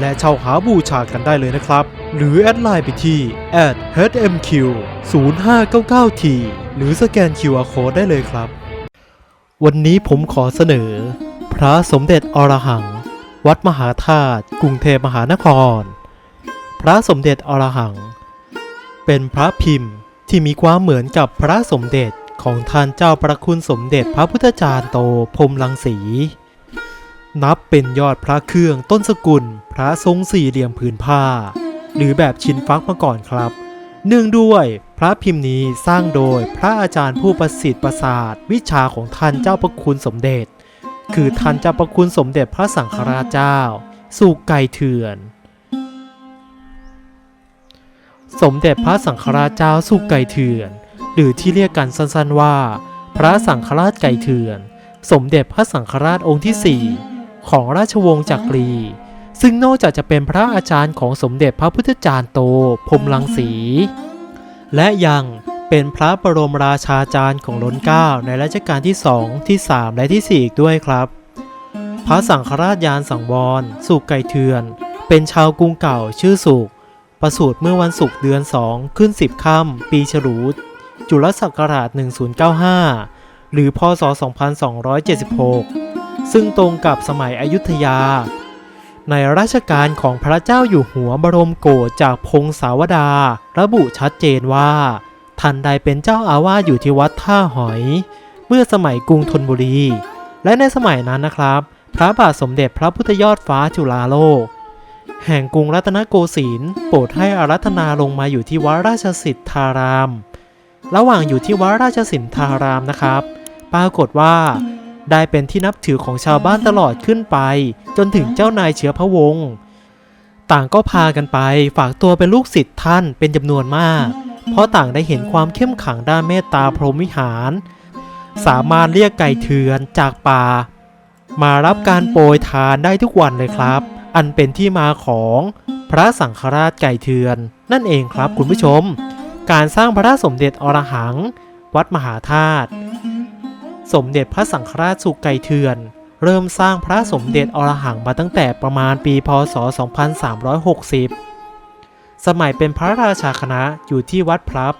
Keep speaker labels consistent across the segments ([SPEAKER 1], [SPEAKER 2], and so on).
[SPEAKER 1] และเช่าหาบูชากันได้เลยนะครับ หรือแอดไลน์ไปที่ @hmq 0599t หรือสแกน QR Code ได้เลยครับ วันนี้ผมขอเสนอ พระสมเด็จอรหัง วัดมหาธาตุกรุงเทพมหานคร พระสมเด็จอรหัง เป็นพระพิมพ์ที่มีความเหมือนกับพระสมเด็จของท่านเจ้าประคุณสมเด็จพระพุทธจารย์โตพรมลังสี นับเป็นยอดพระเครื่องต้นสกุล พระทรงสี่เหลี่ยมผืนผ้า หรือแบบชิ้นฟักมาก่อนครับเนื่องด้วยพระพิมพ์นี้สร้างโดยพระอาจารย์ผู้ประสิทธิ์ประสาทวิชาของท่านเจ้าประคุณสมเด็จ คือท่านเจ้าประคุณสมเด็จพระสังฆราชเจ้าสุไก่เถื่อน สมเด็จพระสังฆราชเจ้าสุไก่เถื่อน หรือที่เรียกกันสั้นๆว่า พระสังฆราชไก่เถื่อน สมเด็จพระสังฆราชองค์ที่4 ของราชวงศ์จักรี ซึ่งนอกจากจะเป็นพระอาจารย์ของสมเด็จพระพุทธจารย์โตพรหมลังสี และยังเป็นพระบรมราชาจารย์ของล้นเกล้าในรัชกาลที่2ที่3และที่4อีกด้วยครับ พระสังฆราชยานสังวรสุกไก่เถื่อน เป็นชาวกรุงเก่าชื่อสุกประสูติเมื่อวันศุกร์เดือน2ขึ้น10ค่ำปีฉลูจุลศักราช 1095 หรือพศ 2276 ซึ่งตรงกับสมัยอยุธยา ในราชการของพระเจ้าอยู่หัวบรมโกศจากพงศาวดา ระบุชัดเจนว่า ท่านใดเป็นเจ้าอาวาสอยู่ที่วัดท่าหอย เมื่อสมัยกรุงธนบุรี และในสมัยนั้นนะครับ พระบาทสมเด็จพระพุทธยอดฟ้าจุฬาโลกแห่งกรุงรัตนโกสินทร์โปรดให้อารัธนาลงมาอยู่ที่วัดราชสิทธาราม ระหว่างอยู่ที่วัดราชสิทธารามนะครับ ปรากฏว่า ได้เป็นที่นับถือของชาวบ้านตลอดขึ้นไป จนถึงเจ้านายเชื้อพระวงศ์ต่างก็พากันไปฝากตัวเป็นลูกศิษย์ท่านเป็นจำนวนมาก เพราะต่างได้เห็นความเข้มขังด้านเมตตาพรหมวิหาร สามารถเรียกไก่เถือนจากป่า มารับการโปรยทานได้ทุกวันเลยครับ อันเป็นที่มาของพระสังฆราชไก่เถือน นั่นเองครับคุณผู้ชม การสร้างพระสมเด็จอรหัง วัดมหาธาตุ สมเด็จพระสังฆราชสุกไกเถื่อน เริ่มสร้างพระสมเด็จอรหังมาตั้งแต่ประมาณปีพศ 2360 สมัยเป็นพระราชาคณะอยู่ที่วัดพลับ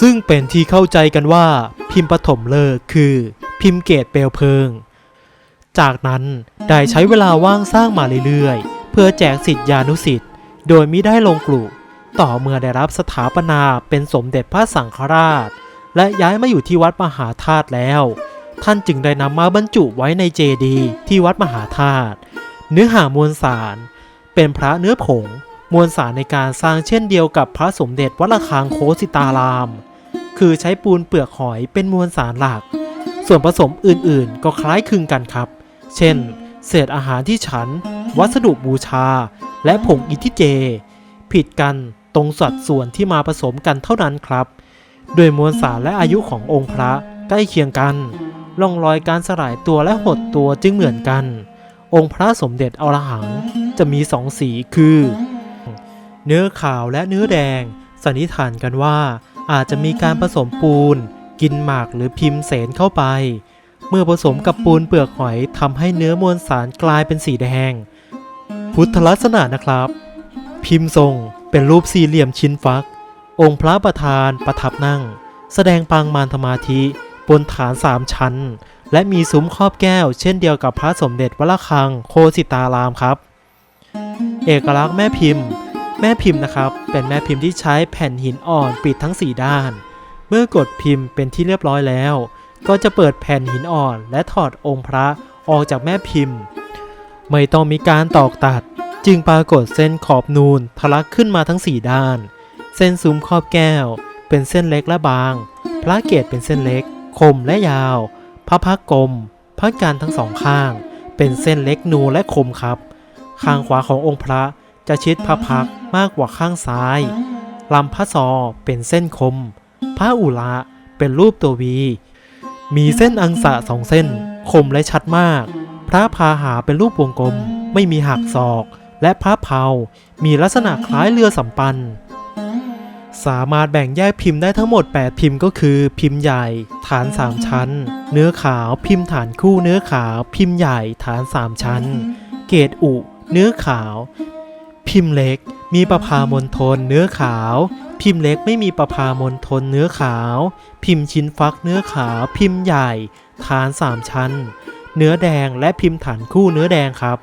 [SPEAKER 1] ซึ่งเป็นที่เข้าใจกันว่าพิมพ์ปฐมเลิกคือ พิมพ์เกตเปลวเพลิง จากนั้นได้ใช้เวลาว่างสร้างมาเรื่อยๆ เพื่อแจกสิทธิานุสิทธิ์โดยมิได้ลงกลุ่ต่อเมื่อได้รับสถาปนาเป็นสมเด็จพระสังฆราช และย้ายมาอยู่ที่วัดมหาธาตุแล้ว ท่านจึงได้นำมาบรรจุไว้ในเจดีย์ที่วัดมหาธาตุเนื้อหามวลสาร เป็นพระเนื้อผง มวลสารในการสร้างเช่นเดียวกับพระสมเด็จวัดระฆังโคสิตาราม คือใช้ปูนเปลือกหอยเป็นมวลสารหลัก ส่วนผสมอื่นๆ ก็คล้ายคลึงกันครับ เช่น เศษอาหารที่ฉัน วัสดุบูชา และผงอิทิเจ ผิดกันตรงสัดส่วนที่มาผสมกันเท่านั้นครับ โดยมวลสารและอายุขององค์พระใกล้เคียงกันร่องรอยการสลายตัวและหดตัวจึงเหมือนกัน องค์พระสมเด็จอรหังจะมีสองสีคือ เนื้อขาวและเนื้อแดง สันนิษฐานกันว่า อาจจะมีการผสมปูน กินหมากหรือพิมพ์เสนเข้าไป เมื่อผสมกับปูนเปลือกหอยทำให้เนื้อมวลสารกลายเป็นสีแดง พุทธลักษณะนะครับ พิมพ์ทรงเป็นรูปสี่เหลี่ยมชิ้นฟัก องค์พระประธานประทับนั่ง แสดงปางมารธมาธิบนฐานสามชั้น และมีซุ้มครอบแก้ว เช่นเดียวกับพระสมเด็จวระฆังโคสิตารามครับ เอกลักษณ์แม่พิมพ์ แม่พิมพ์นะครับ เป็นแม่พิมพ์ที่ใช้แผ่นหินอ่อนปิดทั้ง 4 ด้าน เมื่อกดพิมพ์เป็นที่เรียบร้อยแล้ว ก็จะเปิดแผ่นหินอ่อนและถอดองค์พระออกจากแม่พิมพ์ ไม่ต้องมีการตอกตัด จึงปรากฏเส้นขอบนูนทะลักขึ้นมาทั้ง 4 ด้าน เส้นซุ้มครอบแก้ว เป็นเส้นเล็กและบาง พระเกศเป็นเส้นเล็ก คมและยาว พระพักกลม พระการทั้งสองข้าง เป็นเส้นเล็กนูและคมครับ ข้างขวาขององค์พระจะชิดพระพักมากกว่าข้างซ้าย ลำพระซอเป็นเส้นคม พระอุระเป็นเป็นรูปตัววี มีเส้นอังสะสองเส้น คมและชัดมาก พระพาหาเป็นรูปวงกลม ไม่มีหักศอก และพระเพามีลักษณะคล้ายเรือสำปัน สามารถแบ่งแยกพิมพ์ได้ทั้งหมด 8 พิมพ์ก็คือ พิมพ์ใหญ่ ฐาน 3 ชั้น เนื้อขาวพิมพ์ฐานคู่เนื้อขาว พิมพ์ใหญ่ฐาน 3 ชั้น เกรดอุ เนื้อขาว พิมพ์เล็ก มีประพามณฑลเนื้อขาว พิมพ์เล็กไม่มีประพามณฑลเนื้อขาว พิมพ์ชิ้นฟักเนื้อขาว พิมพ์ใหญ่ ฐาน 3 ชั้น เนื้อแดงและพิมพ์ฐานคู่เนื้อแดงครับ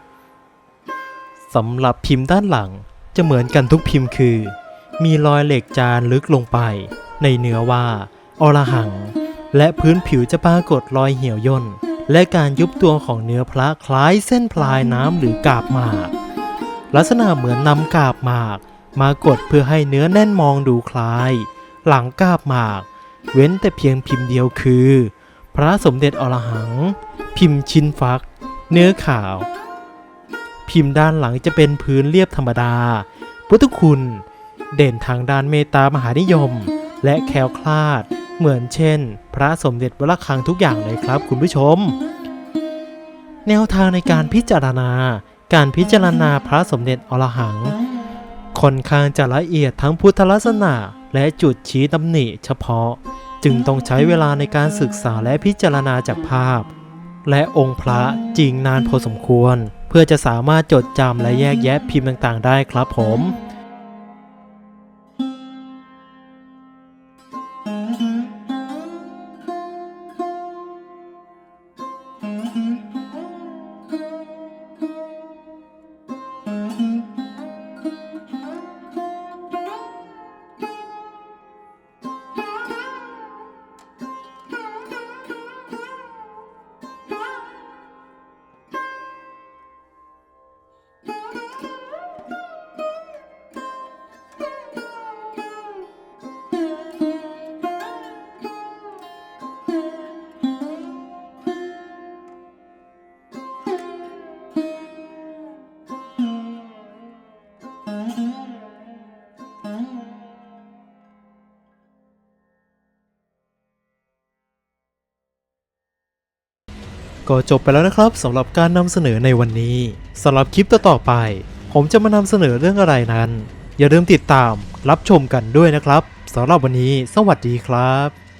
[SPEAKER 1] สำหรับพิมพ์ด้านหลังจะเหมือนกันทุกพิมพ์คือ มีรอยเหล็กจานลึกลงไป ในเนื้อว่า อรหัง และพื้นผิวจะปรากฏรอยเหี่ยวย่น และการยุบตัวของเนื้อพระคล้ายเส้นพลายน้ำหรือกาบหมาก ลักษณะเหมือนนำกาบหมาก มากดเพื่อให้เนื้อแน่นมองดูคล้าย หลังกาบหมาก เว้นแต่เพียงพิมพ์เดียวคือ พระสมเด็จอรหัง พิมพ์ชินฟัก เนื้อขาว พิมพ์ด้านหลังจะเป็นพื้นเรียบธรรมดาพุทธคุณ เด่นทางด้านเมตตามหานิยม และแคล้วคลาด เหมือนเช่น พระสมเด็จวระฆังทุกอย่างเลยครับคุณผู้ชม แนวทางในการพิจารณา การพิจารณาพระสมเด็จอรหังค่อนข้างจะละเอียดทั้งพุทธลักษณะและจุดชี้ตำหนิเฉพาะ จึงต้องใช้เวลาในการศึกษาและพิจารณาจากภาพ และองค์พระจริงนานพอสมควร เพื่อจะสามารถจดจำและแยกแยะพิมพ์ต่างๆ ได้ครับผม ก็จบไปแล้วนะครับสำหรับการนำเสนอในวันนี้สำหรับคลิปต่อๆไป ผมจะมานำเสนอเรื่องอะไรนั้น อย่าลืมติดตามรับชมกันด้วยนะครับสำหรับวันนี้ สวัสดีครับ